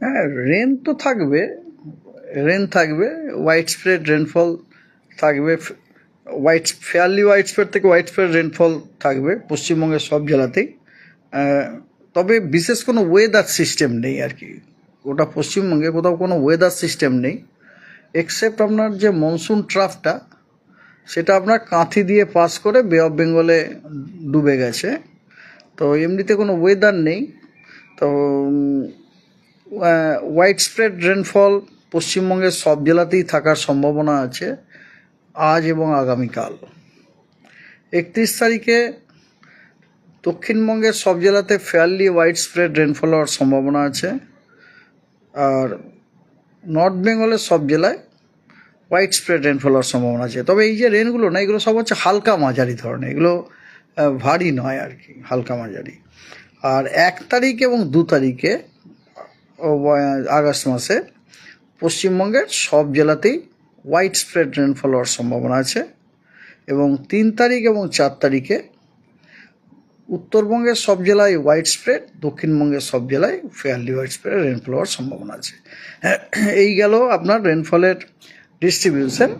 হ্যাঁ রেন তো থাকবে রেন থাকবে হোয়াইট স্প্রেড রেনফল থাকবে হোয়াইট ফেয়ারলি হোয়াইট স্প্রেড থেকে হোয়াইট স্প্রেড রেনফল থাকবে পশ্চিমবঙ্গের সব জেলাতেই। তবে বিশেষ কোনো ওয়েদার সিস্টেম নেই আর কি। ওটা পশ্চিমবঙ্গে কোথাও কোনো ওয়েদার সিস্টেম নেই এক্সেপ্ট আপনার যে মনসুন ট্রাফটা সেটা আপনার কাঁথি দিয়ে পাস করে বে অফ বেঙ্গলে ডুবে গেছে। তো এমনিতে কোনো ওয়েদার নেই। তো হোয়াইট স্প্রেড রেনফল পশ্চিমবঙ্গের সব জেলাতেই থাকার সম্ভাবনা আছে আজ এবং আগামীকাল। একত্রিশ তারিখে দক্ষিণবঙ্গের সব জেলাতে ফেয়ারলি হোয়াইট স্প্রেড রেনফল হওয়ার সম্ভাবনা আছে। আর নর্থ বেঙ্গলের সব জেলায় হোয়াইট স্প্রেড রেনফল হওয়ার সম্ভাবনা আছে। তবে এই যে রেনগুলো না, এগুলো সব হচ্ছে হালকা মাঝারি ধরনের, এগুলো ভারী নয় আর কি, হালকা মাঝারি। আর এক তারিখ এবং দু তারিখে আগস্ট মাসে পশ্চিমবঙ্গের সব জেলাতেই হোয়াইট স্প্রেড রেনফল হওয়ার সম্ভাবনা আছে এবং তিন তারিখ এবং চার তারিখে উত্তরবঙ্গের সব জেলায় হোয়াইট স্প্রেড দক্ষিণবঙ্গের সব জেলায় ফেয়ারলি হোয়াইট স্প্রেড রেনফল হওয়ার সম্ভাবনা আছে। এই গেল আপনার রেনফলের ডিস্ট্রিবিউশন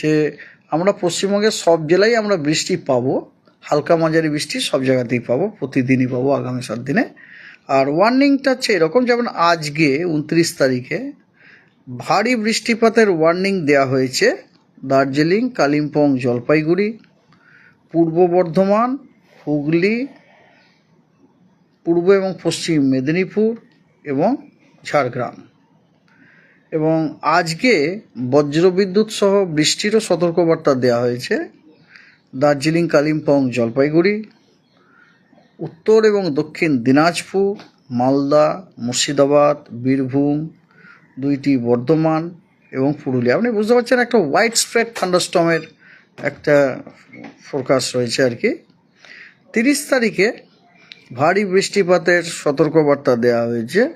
যে আমরা পশ্চিমবঙ্গের সব জেলায় আমরা বৃষ্টি পাবো, হালকা মাঝারি বৃষ্টি সব জায়গাতেই পাবো, প্রতিদিনই পাবো, আগামী সাত দিনে। আর ওয়ার্নিংটা হচ্ছে এরকম, যেমন আজকে উনত্রিশ তারিখে ভারী বৃষ্টিপাতের ওয়ার্নিং দেওয়া হয়েছে দার্জিলিং, কালিম্পং, জলপাইগুড়ি, পূর্ব বর্ধমান, হুগলি, পূর্ব এবং পশ্চিম মেদিনীপুর এবং ঝাড়গ্রাম। এবং আজকে বজ্রবিদ্যুৎ সহ বৃষ্টিরও সতর্কবার্তা দেওয়া হয়েছে দার্জিলিং, কালিম্পং, জলপাইগুড়ি উত্তর এবং দক্ষিণ দিনাজপুর, মালদা, মুর্শিদাবাদ, বীরভূম, দুইটি বর্ধমান এবং পুরুলিয়া। আপনি বুঝতে পারছেন একটা হোয়াইট স্প্রেড থান্ডারস্টমের একটা ফোরকাস্ট রয়েছে আর কি। তিরিশ তারিখে ভারী বৃষ্টিপাতের সতর্কবার্তা দেওয়া হয়েছে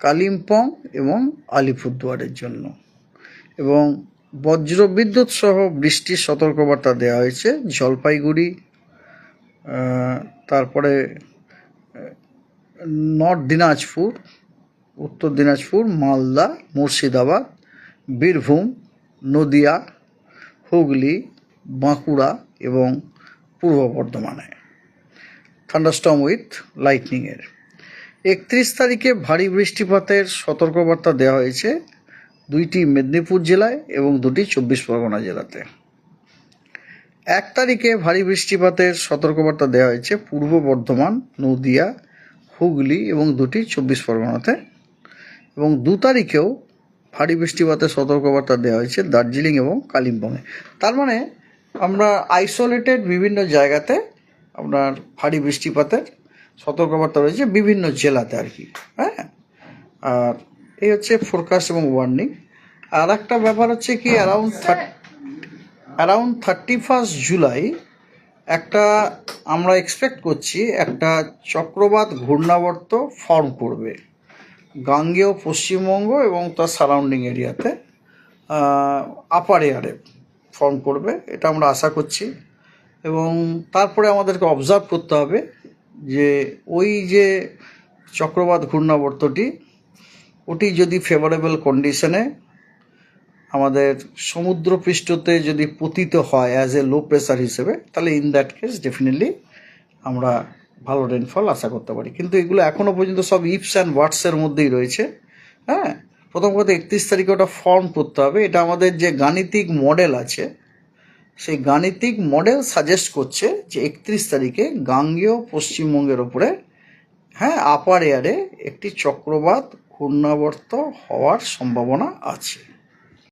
কালিম্পং এবং আলিপুরদুয়ারের জন্য। এবং বজ্রবিদ্যুৎ সহ বৃষ্টির সতর্কবার্তা দেওয়া হয়েছে জলপাইগুড়ি তারপরে নর্থ দিনাজপুর, উত্তর দিনাজপুর, মালদা, মুর্শিদাবাদ, বীরভূম, নদিয়া, হুগলি, বাঁকুড়া এবং পূর্ব বর্ধমানে। থান্ডারস্টম উইথ লাইটনিংয়ের। একত্রিশ তারিখে ভারী বৃষ্টিপাতের সতর্কবার্তা দেওয়া হয়েছে দুইটি মেদিনীপুর জেলায় এবং দুটি চব্বিশ পরগনা জেলাতে। এক তারিখে ভারী বৃষ্টিপাতের সতর্কবার্তা দেওয়া হয়েছে পূর্ব বর্ধমান, নদিয়া, হুগলি এবং দুটি চব্বিশ পরগনাতে। এবং দু তারিখেও ভারী বৃষ্টিপাতের সতর্কবার্তা দেওয়া হয়েছে দার্জিলিং এবং কালিম্পংয়ে। তার মানে আমরা আইসোলেটেড বিভিন্ন জায়গাতে আপনার ভারী বৃষ্টিপাতের সতর্কবার্তা রয়েছে বিভিন্ন জেলাতে আর কি হ্যাঁ? আর এই হচ্ছে ফোরকাস্ট এবং ওয়ার্নিং আর একটা ব্যাপার হচ্ছে কি around around thirty first July একটা আমরা এক্সপেক্ট করছি একটা চক্রবাত ঘূর্ণাবর্ত ফর্ম করবে। গাঙ্গেয়, পশ্চিমবঙ্গ এবং তার সারাউন্ডিং এরিয়াতে আপার এয়ারে ফর্ম করবে, এটা আমরা আশা করছি। এবং তারপরে আমাদেরকে অবজার্ভ করতে হবে যে ওই যে চক্রবাত ঘূর্ণাবর্তটি, ওটি যদি ফেভারেবল কন্ডিশনে আমাদের সমুদ্রপৃষ্ঠতে যদি পতিত হয় অ্যাজ এ লো প্রেসার হিসেবে, তাহলে ইন দ্যাট কেস ডেফিনেটলি আমরা ভালো রেনফল আশা করতে পারি। কিন্তু এগুলো এখনও পর্যন্ত সব ইপস অ্যান্ড ওয়াটসের মধ্যেই রয়েছে। হ্যাঁ? প্রথম কথা, একত্রিশ তারিখে ওটা ফর্ম করতে হবে। এটা আমাদের যে গাণিতিক মডেল আছে, সেই গাণিতিক মডেল সাজেস্ট করছে যে একত্রিশ তারিখে গাঙ্গেয় পশ্চিমবঙ্গের ওপরে হ্যাঁ আপার এয়ারে একটি চক্রবাত ঘূর্ণাবর্ত হওয়ার সম্ভাবনা আছে।